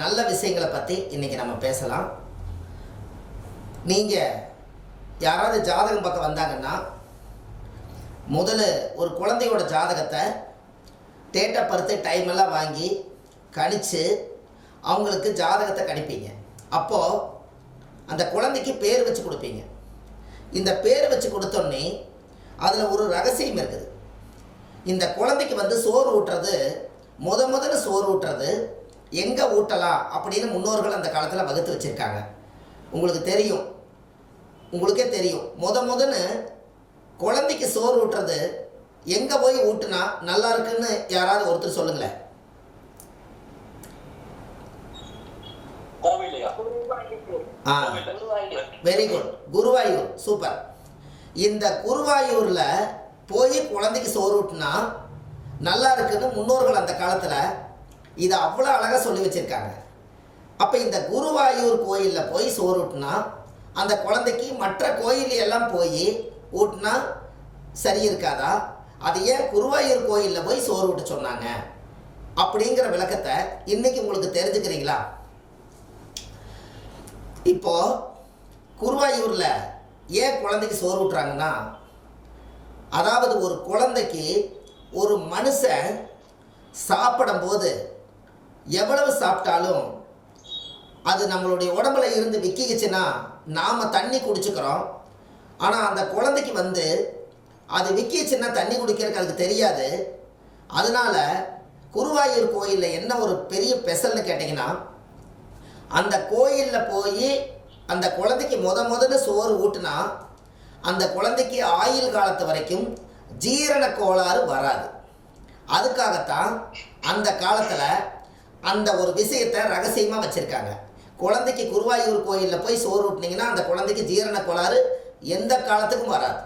நல்ல விஷயங்களை பற்றி இன்னைக்கு நம்ம பேசலாம். நீங்கள் யாராவது ஜாதகம் பார்க்க வந்தாங்கன்னா முதல்ல ஒரு குழந்தையோட ஜாதகத்தை டேட் பருத்து டைமெல்லாம் டைம் எல்லாம் வாங்கி கணிச்சு அவங்களுக்கு ஜாதகத்தை கணிப்பீங்க. அப்போது அந்த குழந்தைக்கு பேர் வச்சு கொடுப்பீங்க. இந்த பேர் வச்சு கொடுத்தோன்னே அதில் ஒரு ரகசியம் இருக்குது. இந்த குழந்தைக்கு வந்து சோறு ஊட்டுறது முத முதல்ல சோறு ஊட்டுறது எங்கே ஊட்டலாம் அப்படின்னு முன்னோர்கள் அந்த காலத்தில் வகுத்து வச்சுருக்காங்க. உங்களுக்கு தெரியும். உங்களுக்கே தெரியும். முத முதன்னு குழந்தைக்கு சோறு ஊட்டுறது எங்கே போய் ஊட்டுனா நல்லா இருக்குன்னு யாராவது ஒருத்தர் சொல்லுங்களேன். ஆ. Very good Guruvayur. சூப்பர் இந்த குருவாயூரில் போய் குழந்தைக்கு சோறு ஊட்டினா நல்லா இருக்குன்னு முன்னோர்கள் அந்த காலத்தில் இதை அவ்வளோ அழகாக சொல்லி வச்சுருக்காங்க. அப்போ இந்த குருவாயூர் கோயிலில் போய் சோறு ஊட்டினா அந்த குழந்தைக்கு மற்ற கோயில் எல்லாம் போய் ஊட்டினா சரி இருக்காதா? அது ஏன் குருவாயூர் கோயிலில் போய் சோறு ஊட்ட சொன்னாங்க? அப்படிங்கிற விளக்கத்தை இன்னைக்கு உங்களுக்கு தெரிஞ்சுக்கிறீங்களா? இப்போ குருவாயூரில் ஏன் குழந்தைக்கு சோறு ஊட்டுறாங்கன்னா அதாவது ஒரு குழந்தைக்கு ஒரு மனுஷன் சாப்பிடும்போது எவ்வளவு சாப்பிட்டாலும் அது நம்மளுடைய உடம்புல இருந்து விற்கிச்சுன்னா நாம் தண்ணி குடிச்சுக்கிறோம். ஆனால் அந்த குழந்தைக்கு வந்து அது விற்கிச்சுன்னா தண்ணி குடிக்கிறதுக்கு அதுக்கு தெரியாது. அதனால குருவாயூர் கோயிலில் என்ன ஒரு பெரிய ஸ்பெஷல்னு கேட்டிங்கன்னா அந்த கோயிலில் போய் அந்த குழந்தைக்கு முத முதல்ல சோறு ஊட்டினா அந்த குழந்தைக்கு ஆயுள் காலத்து வரைக்கும் ஜீரண கோளாறு வராது. அதுக்காகத்தான் அந்த காலத்தில் அந்த ஒரு விஷயத்தை ரகசியமாக வச்சுருக்காங்க. குழந்தைக்கு குருவாயூர் கோயிலில் போய் சோறு ஊட்டினீங்கன்னா அந்த குழந்தைக்கு ஜீரண கோளாறு எந்த காலத்துக்கும் வராது.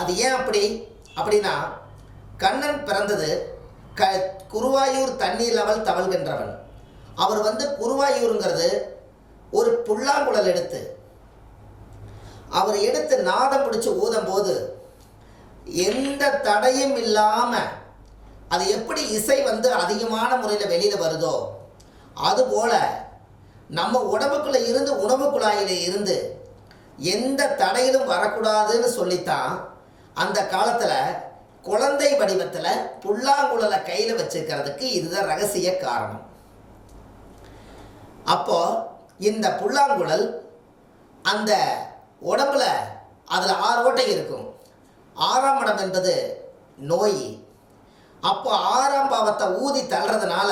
அது ஏன் அப்படி? அப்படின்னா கண்ணன் பிறந்தது க குருவாயூர் தண்ணீர் லெவல் தவழ்கின்றவன். அவர் வந்து குருவாயூருங்கிறது ஒரு புல்லாங்குழல் எடுத்து அவர் எடுத்து நாதம் பிடிச்சி ஊதும் போது எந்த தடையும் இல்லாமல் அது எப்படி இசை வந்து அதிகமான முறையில் வெளியில் வருதோ அதுபோல் நம்ம உடம்புக்குள்ளே இருந்து உணவு குழாயில் இருந்து எந்த தடையிலும் வரக்கூடாதுன்னு சொல்லித்தான் அந்த காலத்தில் குழந்தை வடிவத்தில் புல்லாங்குழலை கையில் வச்சுக்கிறதுக்கு இதுதான் ரகசிய காரணம். அப்போ இந்த புல்லாங்குழல் அந்த உடம்புல அதில் ஆறு ஓட்டை இருக்கும். ஆறாம் இடம் என்பது நோய் அப்போ ஆறாம் பாவத்தை ஊதி தள்ளுறதுனால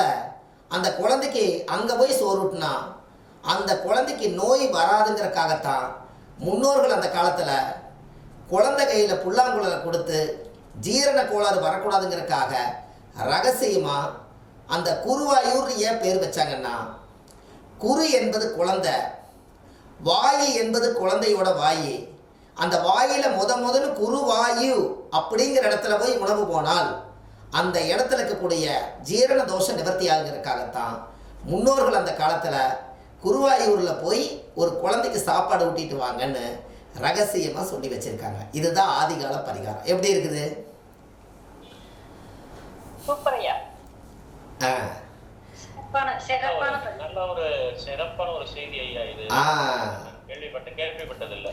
அந்த குழந்தைக்கு அங்கே போய் சோறுட்டினா அந்த குழந்தைக்கு நோய் வராதுங்கிறக்காகத்தான் முன்னோர்கள் அந்த காலத்தில் குழந்தை கையில் புல்லாங்குழலை கொடுத்து ஜீரண கோளாறு வரக்கூடாதுங்கிறக்காக ரகசியமாக அந்த குருவாயூர் ஏன் பேர் வச்சாங்கன்னா குரு என்பது குழந்தை வாயு என்பது குழந்தையோட வாயு. அந்த வாயில் முத முதல்ல குரு வாயு அப்படிங்கிற இடத்துல போய் உணவு போனால் அந்த இடத்துல இருக்கக்கூடிய ஜீரண தோஷ நிவர்த்தி ஆகுங்கிறதுக்காகத்தான் முன்னோர்கள் அந்த காலத்தில் குருவாயூரில் போய் ஒரு குழந்தைக்கு சாப்பாடு ஊட்டிட்டு வாங்கன்னு ரகசியமாக சொல்லி வச்சிருக்காங்க. இதுதான் ஆதிகால பரிகாரம். எப்படி இருக்குது? ஆ. சிறப்பான சிறப்பான பதிவு. நல்ல ஒரு சிறப்பான ஒரு செய்தி ஐயா இது. ஆ. கேள்விப்பட்ட கேள்விப்பட்டதில்ல.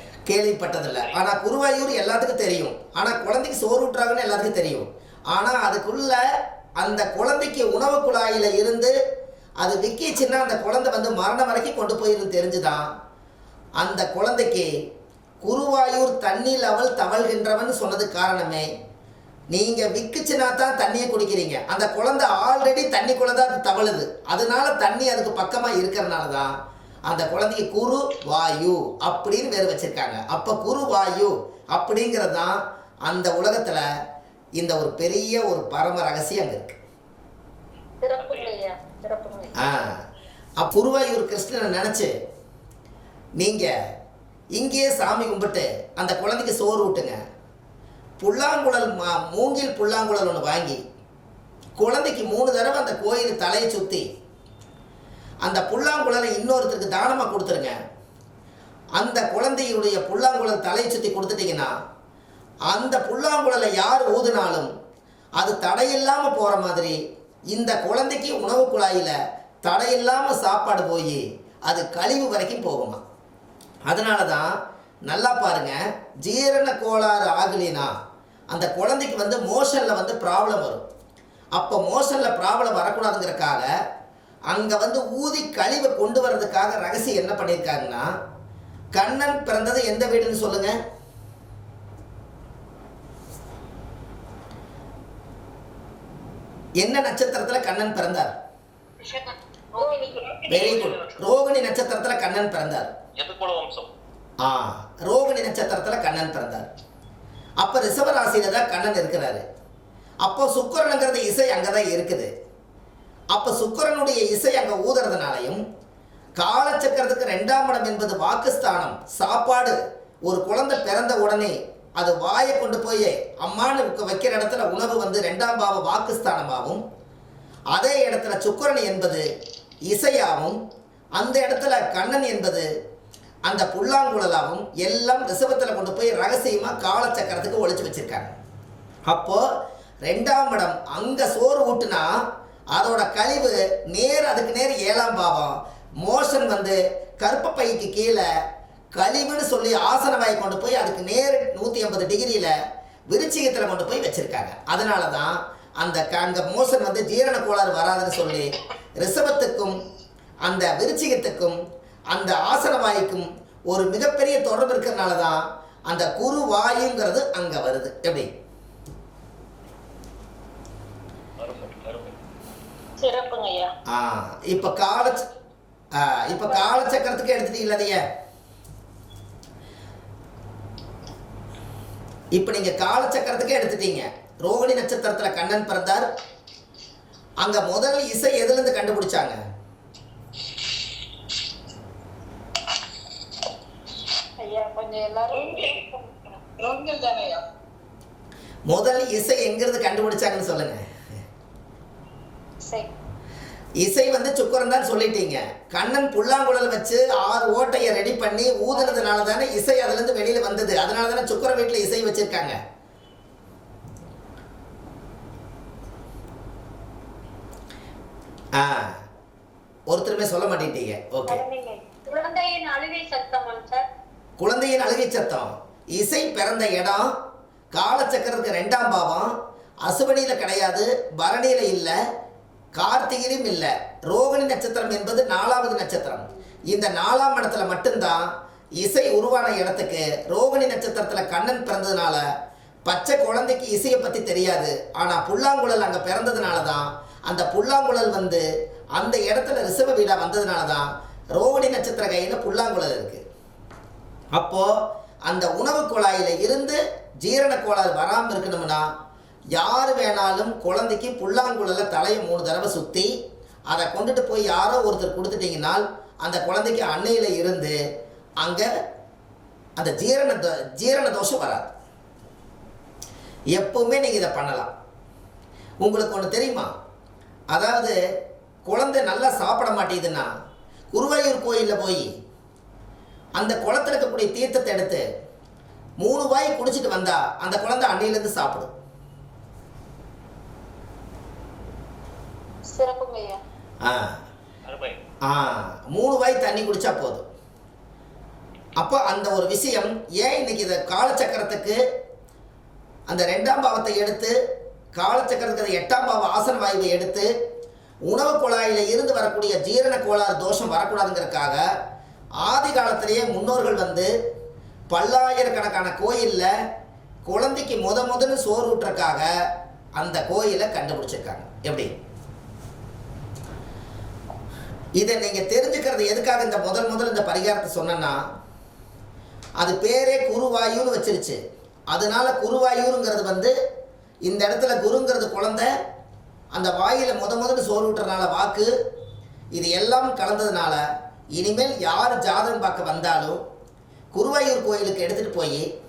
ஆனால் குருவாயூர் எல்லாத்துக்கும் தெரியும். ஆனால் குழந்தைக்கு சோறு ஊட்டுறாங்கன்னு எல்லாத்துக்கும் தெரியும். ஆனால் அதுக்குள்ள அந்த குழந்தைக்கு உணவு குழாயில் இருந்து அது விக்கிச்சுன்னா அந்த குழந்தை வந்து மரணம் வரைக்கும் கொண்டு போயிருந்து தெரிஞ்சுதான். அந்த குழந்தைக்கு குருவாயூர் தண்ணி லெவல் தவழ்கின்றவன் சொன்னது காரணமே நீங்கள் விக்குச்சுனா தான் தண்ணியை குடிக்கிறீங்க. அந்த குழந்தை ஆல்ரெடி தண்ணிக்குள்ளே தான் அது தவழுது. அதனால தண்ணி அதுக்கு பக்கமாக இருக்கிறனால தான் அந்த குழந்தைக்கு குரு வாயு அப்படின்னு வேறு வச்சிருக்காங்க. அப்போ குரு வாயு அப்படிங்கிறது தான் அந்த உலகத்தில் இந்த ஒரு பெரிய ஒரு பரம ரகசியம் அங்கே இருக்கு. ஆ. அப்ப குருவாயூர் கிருஷ்ணனை நினச்சி நீங்கள் இங்கேயே சாமி கும்பிட்டு அந்த குழந்தைக்கு சோறு ஊட்டுங்க. புல்லாங்குழல் மா மூங்கில் புல்லாங்குழல் ஒன்று வாங்கி குழந்தைக்கு மூணு தடவை அந்த கோயில் தலையை சுற்றி அந்த புல்லாங்குழலை இன்னொருத்தருக்கு தானமாக கொடுத்துருங்க. அந்த குழந்தையுடைய புல்லாங்குழல் தலையை சுற்றி கொடுத்துட்டீங்கன்னா அந்த புல்லாங்குழலை யார் ஊதுனாலும் அது தடையில்லாமல் போகிற மாதிரி இந்த குழந்தைக்கு உணவு குழாயில் தடையில்லாமல் சாப்பாடு போய் அது கழிவு வரைக்கும் போகுமா? அதனால தான் நல்லா பாருங்க ஜீரண கோளாறு ஆகலினா அந்த குழந்தைக்கு வந்து மோஷனில் வந்து ப்ராப்ளம் வரும். அப்போ மோஷனில் ப்ராப்ளம் வரக்கூடாதுங்கிறக்காக அங்கே வந்து ஊதி கழிவை கொண்டு வர்றதுக்காக ரகசியம் என்ன பண்ணியிருக்காங்கன்னா கண்ணன் பிறந்தது எந்த வீடுன்னு சொல்லுங்கள் என்ன நட்சத்திரத்தில் கண்ணன் பிறந்தார்? வெரி குட் ரோகிணி நட்சத்திரத்தில் கண்ணன் பிறந்தார். ஆ ரோகிணி நட்சத்திரத்தில் கண்ணன் பிறந்தார். அப்போ ரிஷப ராசியில தான் கண்ணன் இருக்கிறாரு. அப்போ சுக்கிரனுங்கிறது இசை அங்கே தான் இருக்குது. அப்போ சுக்கிரனுடைய இசை அங்கே ஊதுறதுனாலையும் காலச்சக்கரத்துக்கு ரெண்டாம் இடம் என்பது வாக்குஸ்தானம் சாப்பாடு ஒரு குழந்தை பிறந்த உடனே அது வாயை கொண்டு போய் அம்மானு வைக்கிற இடத்துல உணவு வந்து ரெண்டாம் பாவ வாக்குஸ்தானமாகவும் அதே இடத்துல சுக்கரன் என்பது இசையாகவும் அந்த இடத்துல கண்ணன் என்பது அந்த புல்லாங்குழலாகவும் எல்லாம் ரிசவத்தில் கொண்டு போய் ரகசியமாக காலச்சக்கரத்துக்கு ஒழிச்சு வச்சிருக்காங்க. அப்போ ரெண்டாம் இடம் அங்கே சோறு ஊட்டுனா அதோட கழிவு நேர் அதுக்கு நேர் ஏழாம் பாவம். மோஷன் வந்து கருப்ப பைக்கு கீழே கழிவுன்னு சொல்லி ஆசன வாய் கொண்டு போய் அதுக்கு நேர் நூற்றி ஐம்பது டிகிரியில் விருச்சிகத்தில் கொண்டு போய் வச்சிருக்காங்க. அதனால தான் அந்த க- அங்க மோஷன் வந்து ஜீரண கோளாறு வராதுன்னு சொல்லி ரிஷபத்துக்கும் அந்த விருச்சிகத்துக்கும் அந்த ஆசன வாயுக்கும் ஒரு மிகப்பெரிய தொடர்பு இருக்கிறதுனால தான் அந்த குரு வாயுங்கிறது அங்கே வருது. எப்படி? இப்போ கால இப்போ காலச்சக்கரத்துக்கு எடுத்துட்டீங்களா அதைய இப்போ நீங்கள் காலச்சக்கரத்துக்கே எடுத்துட்டீங்க. ரோகிணி நட்சத்திரத்தில் கண்ணன் பிறந்தார். அங்கே முதல் இசை எதுலேருந்து கண்டுபிடிச்சாங்க? முதல் இசை எங்கிருந்து கண்டுபிடிச்சாங்கன்னு சொல்லுங்க. சரி. இசை வந்து சுக்கரன் தான் சொல்லிட்டீங்க. கண்ணன் புல்லாங்குழல் வச்சு ஆறு ஓட்டையை ரெடி பண்ணி ஊதுனதுனால தானே இசை அதுலேருந்து வெளியில் வந்தது. அதனால தானே சுக்கர வீட்டில் இசை வச்சிருக்காங்க. ஆ ஒருத்தருமே சொல்ல மாட்டேங்கிட்டீங்க ஓகே. குழந்தையின் அழுகை சத்தம் குழந்தையின் அழுகை சத்தம். இசை பிறந்த இடம் காலச்சக்கரத்துக்கு ரெண்டாம் பாவம். அசுபனியில் கிடையாது பரணியில் இல்லை. கார்த்திகையிலும் இல்லை ரோகிணி நட்சத்திரம் என்பது நாலாவது நட்சத்திரம். இந்த நாலாம் இடத்துல மட்டும்தான் இசை உருவான இடத்துக்கு ரோகிணி நட்சத்திரத்தில் கண்ணன் பிறந்ததுனால பச்சை குழந்தைக்கு இசையை பற்றி தெரியாது. ஆனால் புல்லாங்குழல் அங்கே பிறந்ததுனால தான் அந்த புல்லாங்குழல் வந்து அந்த இடத்துல ரிசர்வ வீடாக வந்ததுனால தான் ரோகிணி நட்சத்திர கையில் புல்லாங்குழல் இருக்குது அப்போது அந்த உணவு குழாயில் இருந்து ஜீரண கோளாறு வராமல் இருக்கணும்னா யார் வேணாலும் குழந்தைக்கு புல்லாங்குழல தலையை மூணு தடவை சுற்றி அதை கொண்டுட்டு போய் யாரோ ஒருத்தர் கொடுத்துட்டிங்கன்னா அந்த குழந்தைக்கு அன்னையில் இருந்து அங்கே அந்த ஜீரண தோ- ஜீரண தோஷம் வராது. எப்பவுமே நீங்கள் இதை பண்ணலாம். உங்களுக்கு ஒன்று தெரியுமா? அதாவது குழந்தை நல்லா சாப்பிட மாட்டேங்குதுன்னா குருவாயூர் கோயிலில் போய் அந்த குளத்துல இருக்கக்கூடிய தீர்த்தத்தை எடுத்து மூணு வாய் குடிச்சிட்டு வந்தால் அந்த குழந்தை அன்னையிலேருந்து சாப்பிடும். ஆ. ஆ. மூணு வாய் தண்ணி குடிச்சா போதும். அப்போ அந்த ஒரு விஷயம் ஏன் இன்னைக்கு இதை காலச்சக்கரத்துக்கு அந்த ரெண்டாம் பாவத்தை எடுத்து காலச்சக்கரத்துக்கு எட்டாம் பாவ ஆசன வாயுவை எடுத்து உணவு குழாயில இருந்து வரக்கூடிய ஜீரண கோளாறு தோஷம் வரக்கூடாதுங்கிறதுக்காக ஆதி காலத்திலேயே முன்னோர்கள் வந்து பல்லாயிரக்கணக்கான கோயிலில் குழந்தைக்கு முத முதன்னு சோறு ஊட்டுறக்காக அந்த கோயிலை கண்டுபிடிச்சிருக்காங்க. எப்படி? இதை நீங்கள் தெரிஞ்சுக்கிறது எதுக்காக இந்த முதல் முதல் இந்த பரிகாரத்தை சொன்னேன்னா அது பேரே குருவாயூர்னு வச்சிருச்சு. அதனால குருவாயூருங்கிறது வந்து இந்த இடத்துல குருங்கிறது குழந்தை அந்த வாயில முத முதல்ல சோறு விட்டுறனால வாக்கு இது எல்லாம் கலந்ததுனால இனிமேல் யார் ஜாதகம் பார்க்க வந்தாலும் குருவாயூர் கோயிலுக்கு எடுத்துகிட்டு போய்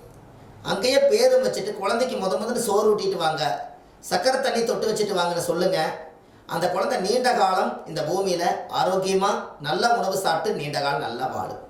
அங்கேயே பேரும் வச்சுட்டு குழந்தைக்கு முத முதல்ல சோறு ஊட்டிட்டு வாங்க. சக்கரை தண்ணி தொட்டு வச்சுட்டு வாங்கன்னு சொல்லுங்கள் அந்த குழந்தை நீண்ட காலம் இந்த பூமியில் ஆரோக்கியமாக நல்ல உணவு சாப்பிட்டு நீண்ட காலம் நல்லா வாழும்.